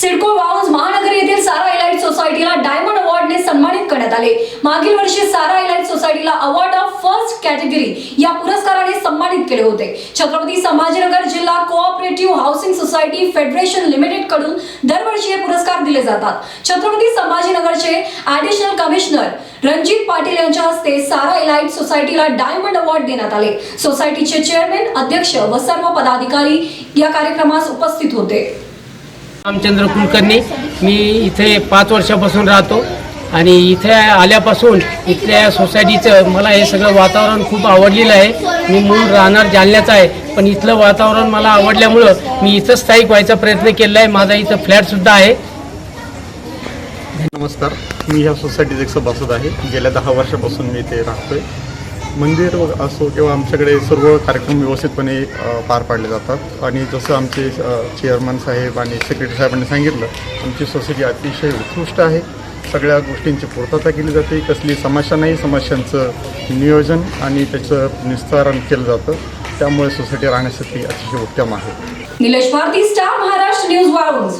सिडको वाऊज महानगर येथील सारा इलाइट सोसायटीला डायमंड अवॉर्डने सन्मानित करण्यात आले. मागील वर्षी सारा इलाइट सोसायटीला अवॉर्ड ऑफ फर्स्ट कॅटेगरी या पुरस्काराने सन्मानित केले होते. छत्रपती संभाजीनगर जिल्हा कोऑपरेटिव्ह हाऊसिंग सोसायटी फेडरेशन लिमिटेडकडून दरवर्षी हे पुरस्कार दिले जातात. छत्रपती संभाजीनगरचे ऍडिशनल कमिशनर रणजित पाटील यांच्या हस्ते सारा इलाइट सोसायटीला डायमंड अवॉर्ड देण्यात आले. सोसायटीचे चेअरमॅन अध्यक्ष व सर्व पदाधिकारी या कार्यक्रमास उपस्थित होते. रामचंद्र कुलकर्णी. मी इथे पाच वर्षापासून राहतो आणि इथे आल्यापासून इथल्या सोसायटीचं मला हे सगळं वातावरण खूप आवडलेलं आहे. मी मूळ राहणार जालन्याचं आहे. पण इथलं वातावरण मला आवडल्यामुळं मी इथं स्थायिक व्हायचा प्रयत्न केला आहे. माझा इथं फ्लॅटसुद्धा आहे. नमस्कार. मी ह्या सोसायटीत एक सभासद आहे. गेल्या दहा वर्षापासून मी इथे राहतोय. मंदिर असो किंवा आमच्याकडे सर्व कार्यक्रम व्यवस्थितपणे पार पाडले जातात. आणि जसं आमचे चेअरमन साहेब आणि सेक्रेटरी साहेबांनी सांगितलं आमची सोसायटी अतिशय उत्कृष्ट आहे. सगळ्या गोष्टींची पूर्तता केली जाते. कसली समस्या नाही समस्यांचं नियोजन आणि त्याचं निस्तारण केलं जातं. त्यामुळे सोसायटी राहण्यासाठी अतिशय उत्तम आहे. Nilesh Bharti star Maharashtra news Walunj